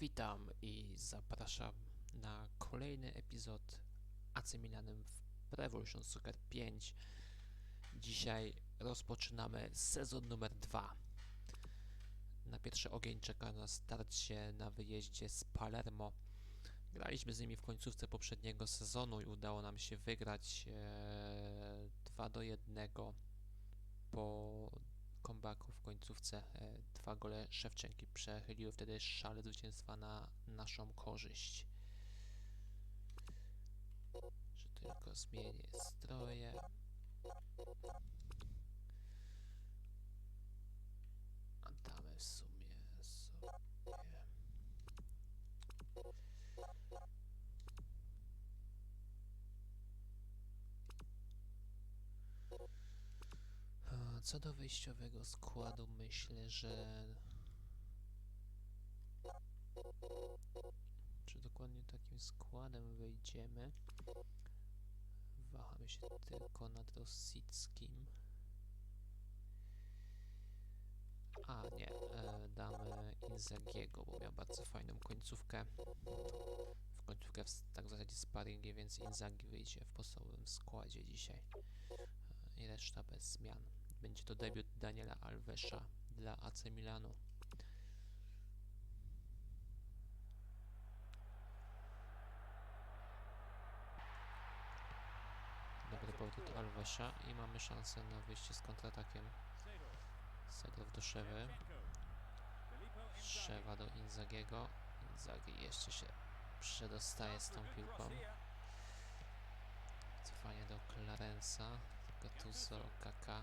Witam i zapraszam na kolejny epizod AC Milanem w Pro Evolution Soccer 5. Dzisiaj rozpoczynamy sezon numer 2. Na pierwszy ogień czeka nas starcie na wyjeździe z Palermo. Graliśmy z nimi w końcówce poprzedniego sezonu i udało nam się wygrać e, 2 do 1 po comebacku w końcówce. Dwa gole Szewczenki przechyliły wtedy szale zwycięstwa na naszą korzyść. Że tylko zmienię stroje. Damy w sumie sobie... A, Co do wyjściowego składu, myślę, że. Czy dokładnie takim składem wyjdziemy? Wahamy się tylko nad Rosickim. A nie, e, damy Inzagiego, bo miał bardzo fajną końcówkę. W końcówkę w, tak w zasadzie sparingiem, więc Inzagi wyjdzie w podstawowym składzie dzisiaj i reszta bez zmian. Będzie to debiut Daniela Alvesza dla AC Milanu. Dobry powrót Alvesza i mamy szansę na wyjście z kontratakiem. Sedrow do Szewy. Szewa do Inzagiego. Inzagi jeszcze się przedostaje z tą piłką. Cofanie do Clarensa. Gattuso, Kaka.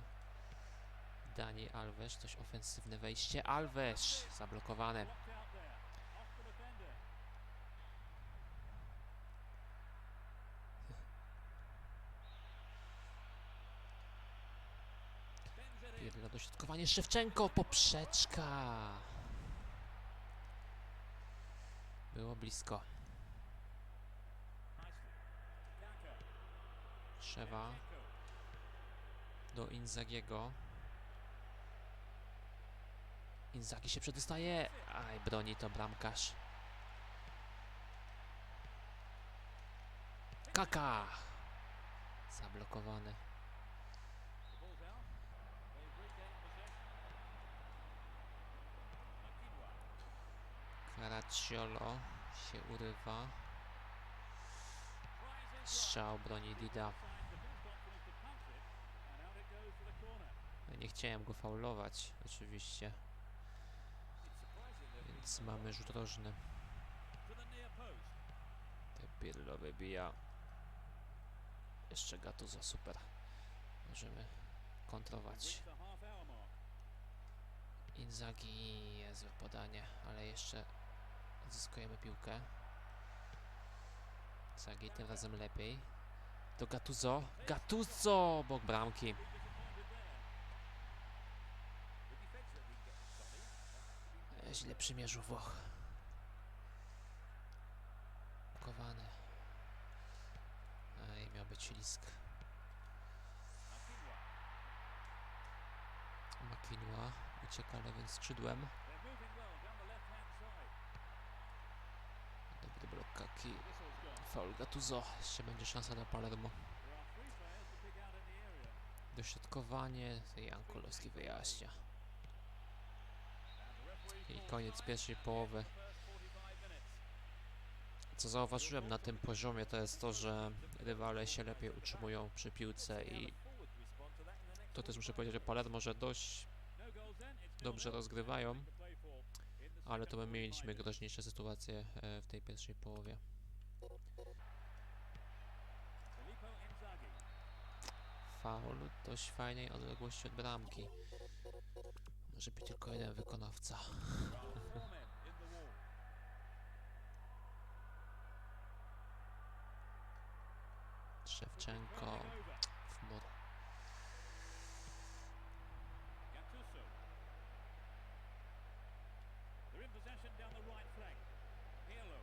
Dani Alves, coś ofensywne wejście. Alves! Zablokowane. Pirlo dośrodkowanie Szewczenko, poprzeczka! Było blisko. Szewa do Inzagiego. Inzagi się przedostaje. Aj, broni to bramkarz. Kaka! Zablokowany. Caracciolo się urywa. Strzał broni Dida. Nie chciałem go faulować, oczywiście. Mamy rzut rożny. Te Pirlo wybija. Jeszcze Gattuso, super. Możemy kontrować. Inzagi, jest podanie, ale jeszcze zyskujemy piłkę. Inzagi tym razem lepiej. Do Gattuso. Gattuso! Obok bramki. E, Źle przymierzył Włoch. Blokowany. Ej, miał być lisk. Makinła ucieka lewym skrzydłem. Dobry blok Kaki. Faul Gattuso. Jeszcze będzie szansa na Palermo. Dośrodkowanie. Jan Kulowski wyjaśnia. I koniec pierwszej połowy. Co zauważyłem na tym poziomie to jest to, że rywale się lepiej utrzymują przy piłce i to też muszę powiedzieć, że Palermo że dość dobrze rozgrywają, ale to my mieliśmy groźniejsze sytuacje e, w tej pierwszej połowie. Faul dość fajnej odległości od bramki. Może być tylko jeden wykonawca. Szewczenko w mur. They're in possession down the right flank. Pirlo.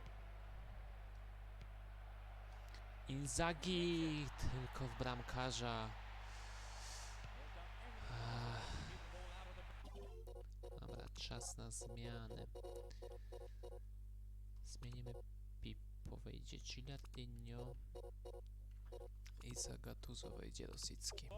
Inzagi tylko w bramkarza. Dobra, czas na zmiany. zmienimy Pipo, wejdzie Gilardino i za Gattuso wejdzie Rosicki.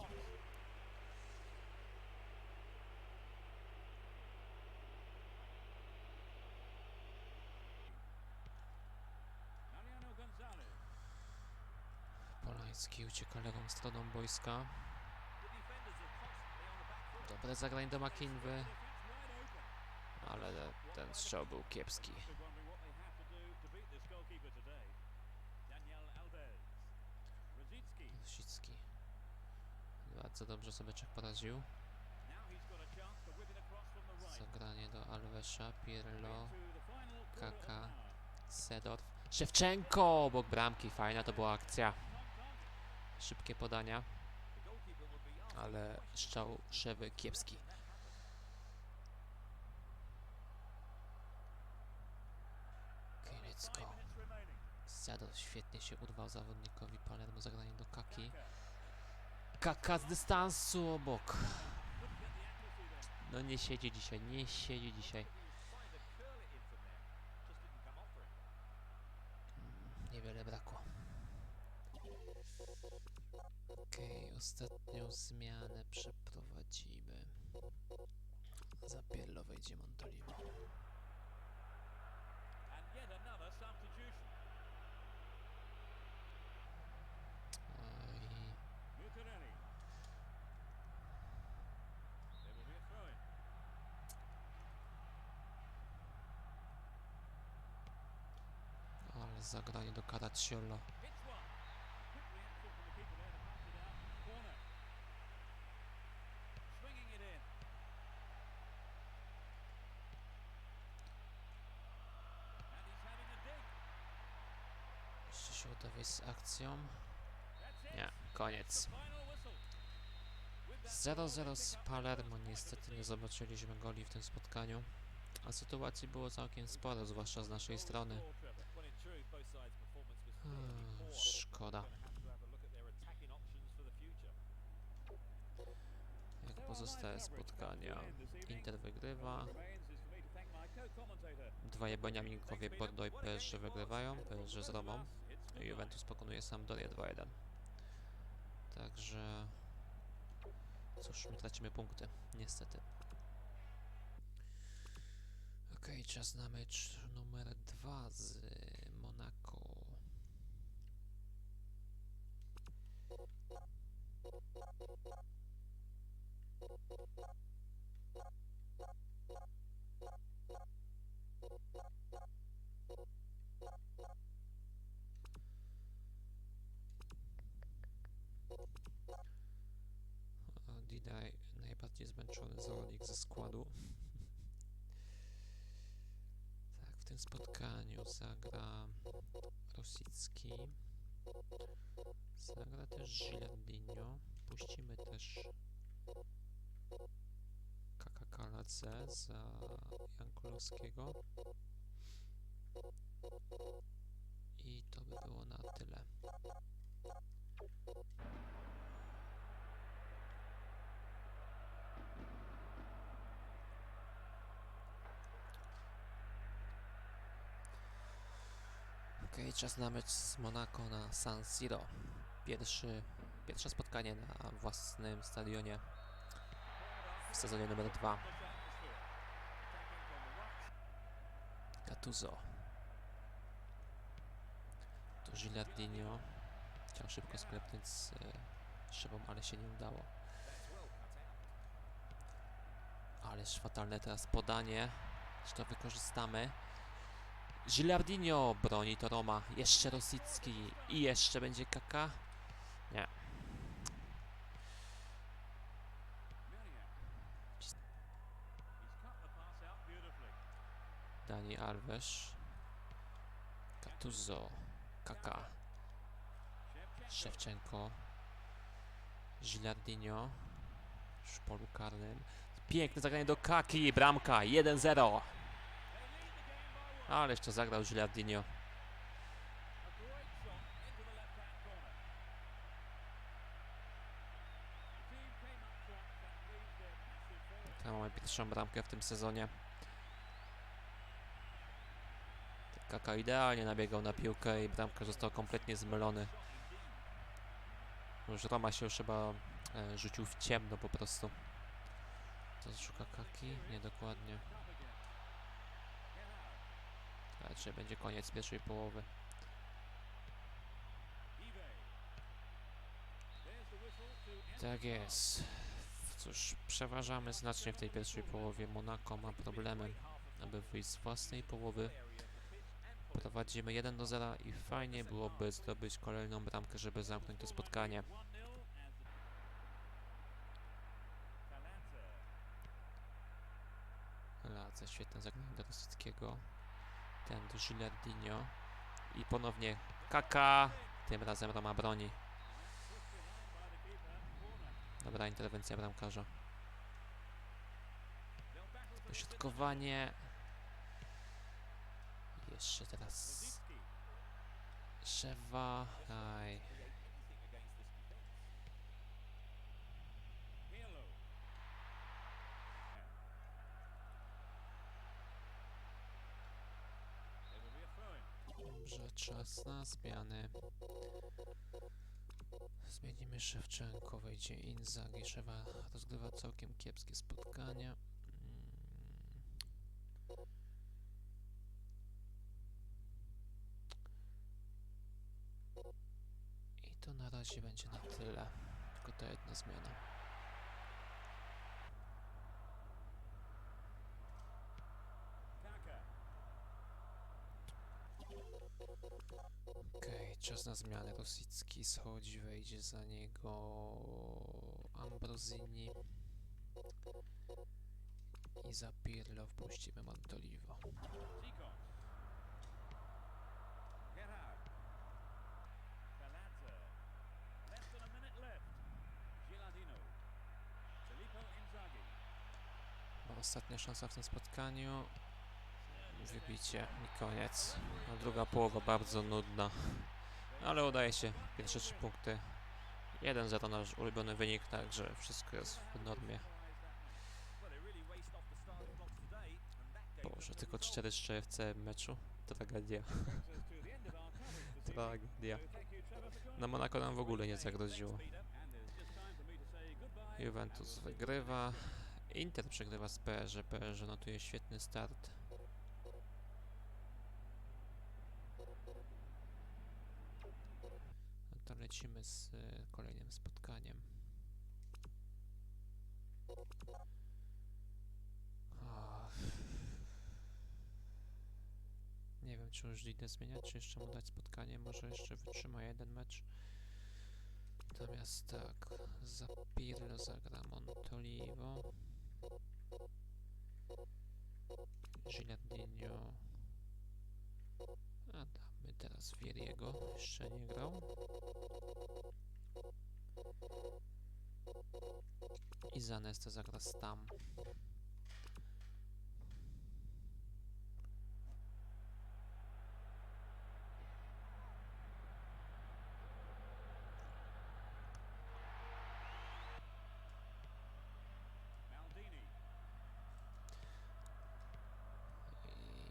Polański ucieka lewą stroną boiska. Dobre zagranie do. Ale ten strzał był kiepski. Rosicki. Bardzo dobrze sobie Czech poradził. Zagranie do Alvesa, Pirlo, Kaka. Sedorf. Szewczenko! Obok bramki, fajna to była akcja. Szybkie podania, ale strzał Szewy kiepski. Okej, let's go. five minutes Sedorf świetnie się urwał zawodnikowi Palermo, zagranie do Kaki. Kaka. Z dystansu obok. No nie siedzi dzisiaj, nie siedzi dzisiaj. Mm, Niewiele brakło. Okej, ostatnią zmianę przeprowadzimy. Za Pirlo wejdzie Montolivo. Having a dig. Jeszcze się uda z akcją. Nie, koniec. The final whistle. With that goal, 0-0 they z Palermo. Niestety nie zobaczyliśmy goli w tym spotkaniu. A sytuacji było całkiem sporo, zwłaszcza z naszej strony. Future. Jak pozostałe spotkania. Inter wygrywa. Dwaj Beniaminkowie Bordeaux i PSG wygrywają. PSG z Romą. Juventus pokonuje Sampdorię 2-1. Także... Cóż, my tracimy punkty, niestety. Okej, czas na mecz numer 2 z najbardziej zmęczony zawodnik ze składu. Tak, w tym spotkaniu zagra Rosicki. Zagra też Gilardino. Puścimy też Kaladze za Jankulowskiego. I to by było na tyle. Czas na mecz z Monaco na San Siro. Pierwszy, pierwsze spotkanie na własnym stadionie w sezonie numer 2. Gattuso. To Gilardino. Chciał szybko sklepnąć z e, szybą, ale się nie udało. Ależ fatalne teraz podanie. Czy to wykorzystamy? Gilardino broni to Roma. Jeszcze Rosicki. I jeszcze będzie Kaka. Nie. Dani Alves. Gattuso. Kaka. Szewczenko. Gilardino. W polu karnym. Piękne zagranie do Kaki. Bramka. 1-0. Ależ to zagrał Gilardino. Tam mamy pierwszą bramkę w tym sezonie. Kaka idealnie nabiegał na piłkę i bramkarz został kompletnie zmylony. Już Roma się już chyba e, rzucił w ciemno po prostu. To szuka Kaki? Niedokładnie. Raczej będzie koniec pierwszej połowy. Tak jest. Cóż, przeważamy znacznie w tej pierwszej połowie. Monaco ma problemy, aby wyjść z własnej połowy. Prowadzimy 1 do 0 i fajnie byłoby zdobyć kolejną bramkę, żeby zamknąć to spotkanie. Ladze, świetne zagranie do Rosickiego. Ten do Gilardino. I ponownie Kaka. Tym razem Roma broni. Dobra interwencja bramkarza. Dośrodkowanie. Jeszcze teraz Szewa. Aj. Dobrze, czas na zmiany. Zmienimy Szewczenko, wejdzie Inzaghi. Szewa rozgrywa całkiem kiepskie spotkania. I to na razie będzie na tyle. Tylko ta jedna zmiana. Na zmianę. Rosicki schodzi, wejdzie za niego Ambrosini. I za Pirlo wpuścimy Montolivo. Ostatnia szansa w tym spotkaniu. Wybicie i koniec. Druga połowa bardzo nudna. Ale udaje się. Pierwsze trzy punkty. 1-0 nasz ulubiony wynik, także wszystko jest w normie. Boże, tylko 4 strzały w meczu. Tragedia. Tragedia. Na Monaco nam w ogóle nie zagroziło. Juventus wygrywa. Inter przegrywa z PSG. PSG notuje świetny start. No to lecimy z e, kolejnym spotkaniem. Nie wiem, czy już idę zmieniać, czy jeszcze mu dać spotkanie. Może jeszcze wytrzyma jeden mecz. Natomiast tak, za Pirlo zagra Montolivo. Gilardino. A damy teraz Wieriego. Jeszcze nie grał. I za Nesta zagra Stam.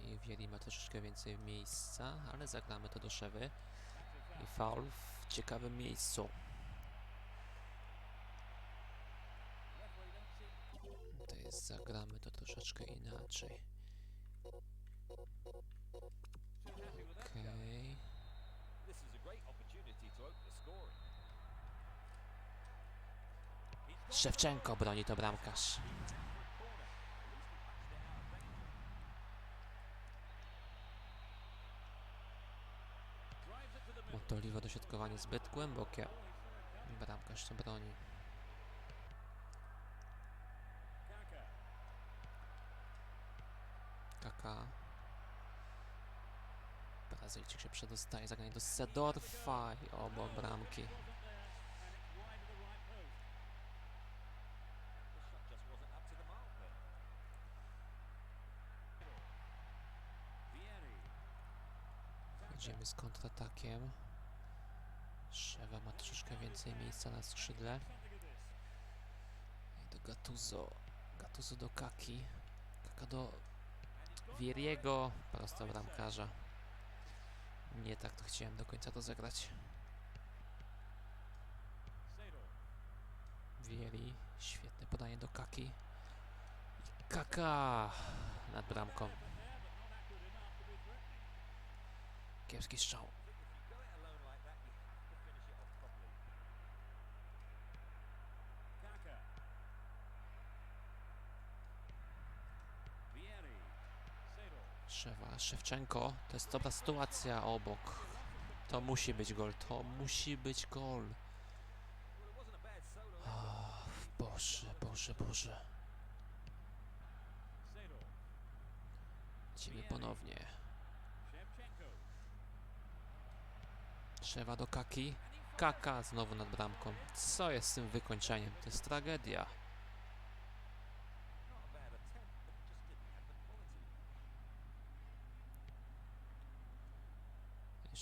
I Wieri ma troszeczkę więcej miejsca, ale zagramy to do Szewy. I faul w ciekawym miejscu. To jest, zagramy to troszeczkę inaczej. Okej. Scoring. Szewczenko broni to bramkarz. Montolivo dośrodkowanie zbyt głębokie. Bramkarz to broni. Kaka. Brazylijczyk się przedostaje, zagranie do Sedorfa i obok bramki. Idziemy z kontratakiem. Szewa ma troszeczkę więcej miejsca na skrzydle. I do Gattuso. Gattuso do Kaki. Kaka do Wieriego. Prosto bramkarza. Nie tak to chciałem do końca rozegrać. Seedorf. Wieli, świetne podanie do Kaki. I Kaka nad bramką. There, but Szewa, Szewczenko. To jest dobra sytuacja obok. To musi być gol, to musi być gol. Oh, Boże, Boże, Boże. Ciebie ponownie. Szewa do Kaki. Kaka znowu nad bramką. Co jest z tym wykończeniem? To jest tragedia.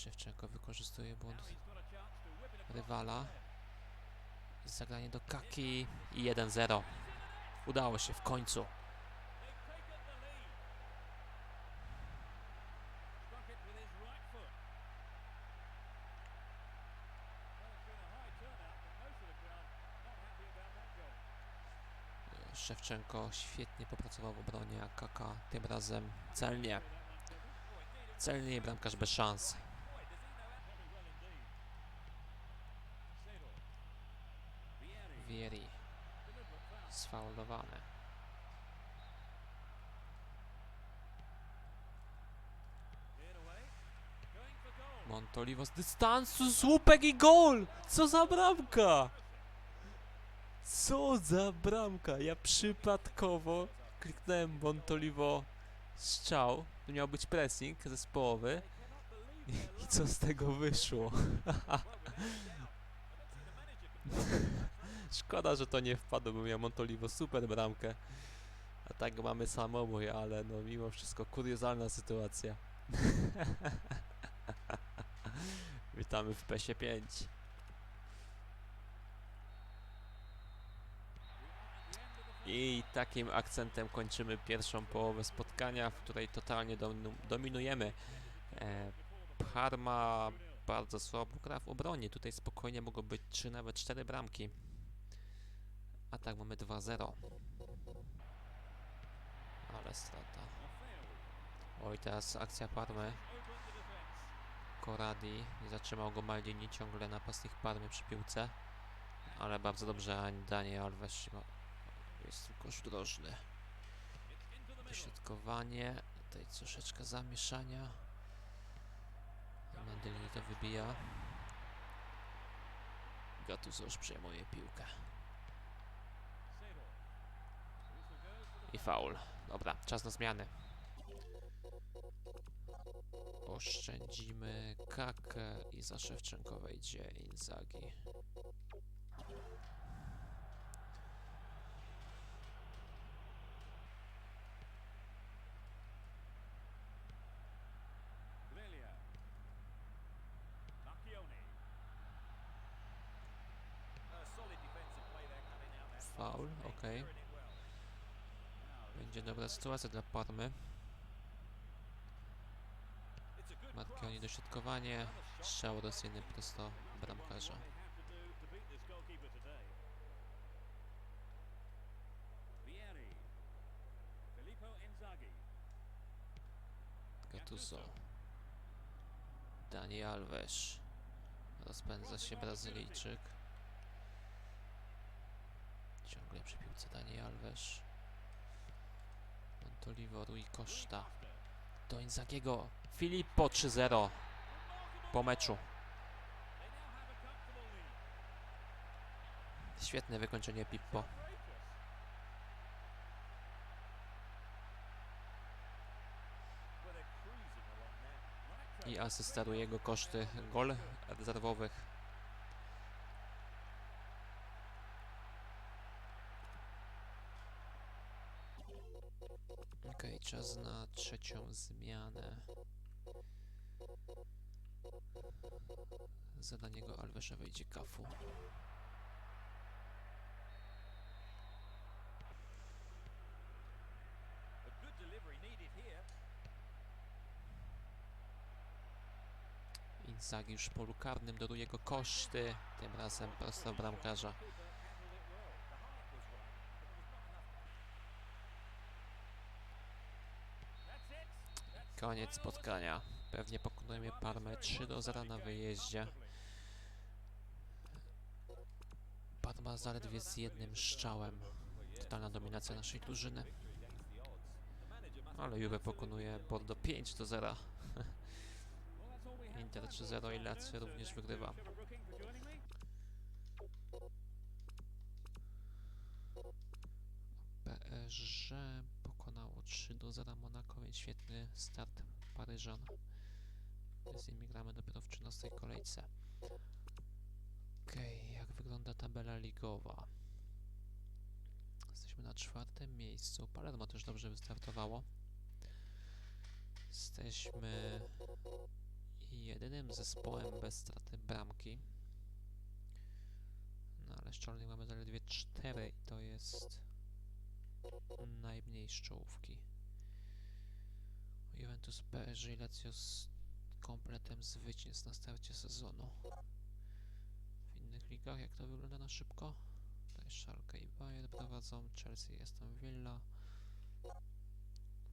Szewczenko wykorzystuje błąd rywala. zagranie do Kaki. I 1-0. Udało się w końcu. Szewczenko świetnie popracował w obronie, a Kaka tym razem celnie. Celnie bramkarz bez szans. Goal. Montolivo z dystansu, słupek i gol! Co za bramka! Co za bramka! Ja przypadkowo kliknąłem Montolivo strzał. To miał być pressing zespołowy. I co z tego wyszło? Szkoda, że to nie wpadło, bo miał Montolivo super bramkę. A tak mamy samobój, ale no mimo wszystko kuriozalna sytuacja. Witamy w PESie 5. I takim akcentem kończymy pierwszą połowę spotkania, w której totalnie dominujemy. E, Parma bardzo słabo gra w obronie. Tutaj spokojnie mogą być 3, nawet 4 bramki. A tak mamy 2-0. Ale strata. Oj, teraz akcja Parmy. Koradi nie zatrzymał go Maldini, ciągle napastnik Parmy przy piłce. Ale bardzo dobrze, Daniel Alves jest tylko drożny. Dośrodkowanie, tutaj troszeczkę zamieszania. Maldini to wybija. Gattuso już przejmuje piłkę. I faul. Dobra, czas na zmiany. Oszczędzimy Kakę i za Szewczenko wejdzie Inzagi. Grellia. Macchioni. Uh, Będzie dobra sytuacja dla Parmy. Markioni dośrodkowanie. Strzał rosyjny prosto bramkarza. Gattuso. Dani Alves. Rozpędza się Brazylijczyk. Ciągle przy piłce Dani Alves. Montolivo, Rui Costa. Do Inzagiego. Filippo 3-0 po meczu. Świetne wykończenie Pippo. I asysta jego koszty gol rezerwowych. Czas na trzecią zmianę. Za Daniego Alvesza wejdzie Kafu. Inzaghi już w polu karnym doruje go koszty, tym razem prosto bramkarza. Koniec spotkania. Pewnie pokonujemy Parmę 3 do 0 na wyjeździe. Parma zaledwie z jednym strzałem. Totalna dominacja naszej drużyny. Ale Juve pokonuje Bordo 5 do 0. Inter 3-0 i Lazio również wygrywa. PSG 3 do 0 Monako, więc świetny start Paryżan. Z nimi gramy dopiero w 13 kolejce. Okej, jak wygląda tabela ligowa? Jesteśmy na czwartym miejscu. Palermo też dobrze wystartowało. Jesteśmy jedynym zespołem bez straty bramki. No ale czarnych mamy zaledwie 4 i to jest najmniej z czołówki. Juventus PSG Lazio z kompletem zwycięstw na starcie sezonu. W innych ligach jak to wygląda na szybko? Tutaj Schalke i Bayern prowadzą, Chelsea i Aston Villa,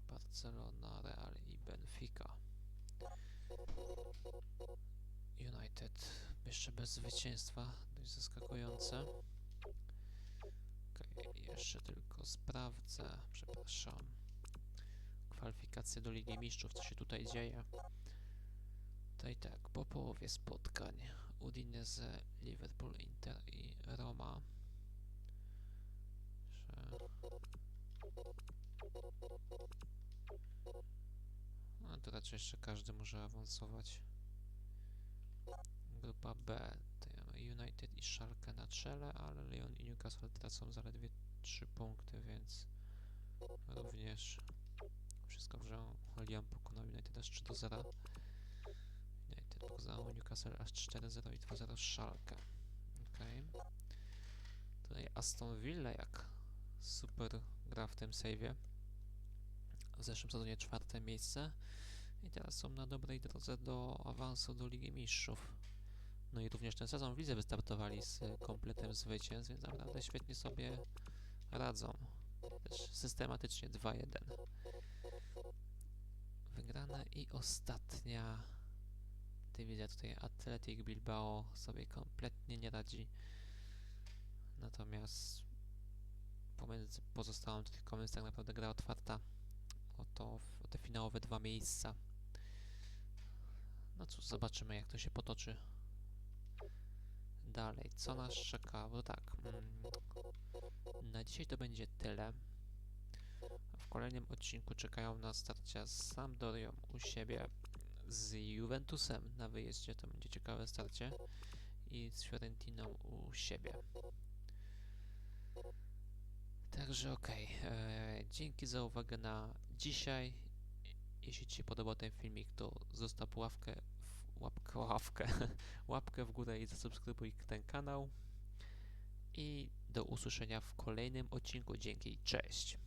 Barcelona, Real i Benfica. United jeszcze bez zwycięstwa, dość zaskakujące. Jeszcze tylko sprawdzę, przepraszam, kwalifikacje do Ligi Mistrzów, co się tutaj dzieje. To i tak, po połowie spotkań Udinese, Liverpool, Inter i Roma. No to raczej jeszcze każdy może awansować. Grupa B United i Schalke na czele, ale Lyon i Newcastle tracą zaledwie 3 punkty, więc również wszystko w grze. Lyon pokonał United aż 3 do 0. United pokonał Newcastle aż 4-0 i 2-0 Schalke. Okej. Tutaj Aston Villa jak super gra w tym save'ie. W zeszłym sezonie czwarte miejsce i teraz są na dobrej drodze do awansu do Ligi Mistrzów. No i również ten sezon w lidze wystartowali z kompletem zwycięstw, więc naprawdę świetnie sobie radzą. Też systematycznie 2-1. Wygrana i ostatnia dywizja. Tutaj Athletic Bilbao sobie kompletnie nie radzi. Natomiast pomiędzy pozostałą trójką jest tak naprawdę gra otwarta o, to, o te finałowe dwa miejsca. No cóż, zobaczymy jak to się potoczy dalej. Co nas czeka? Bo tak, mm, na dzisiaj to będzie tyle. W kolejnym odcinku czekają nas starcia z Sampdorią u siebie, z Juventusem na wyjeździe, to będzie ciekawe starcie, i z Fiorentiną u siebie. Także okej, e, dzięki za uwagę na dzisiaj. Jeśli Ci się podobał ten filmik, to zostaw łapkę w łapkę, łapkę, łapkę w górę i zasubskrybuj ten kanał. I do usłyszenia w kolejnym odcinku. Dzięki, cześć!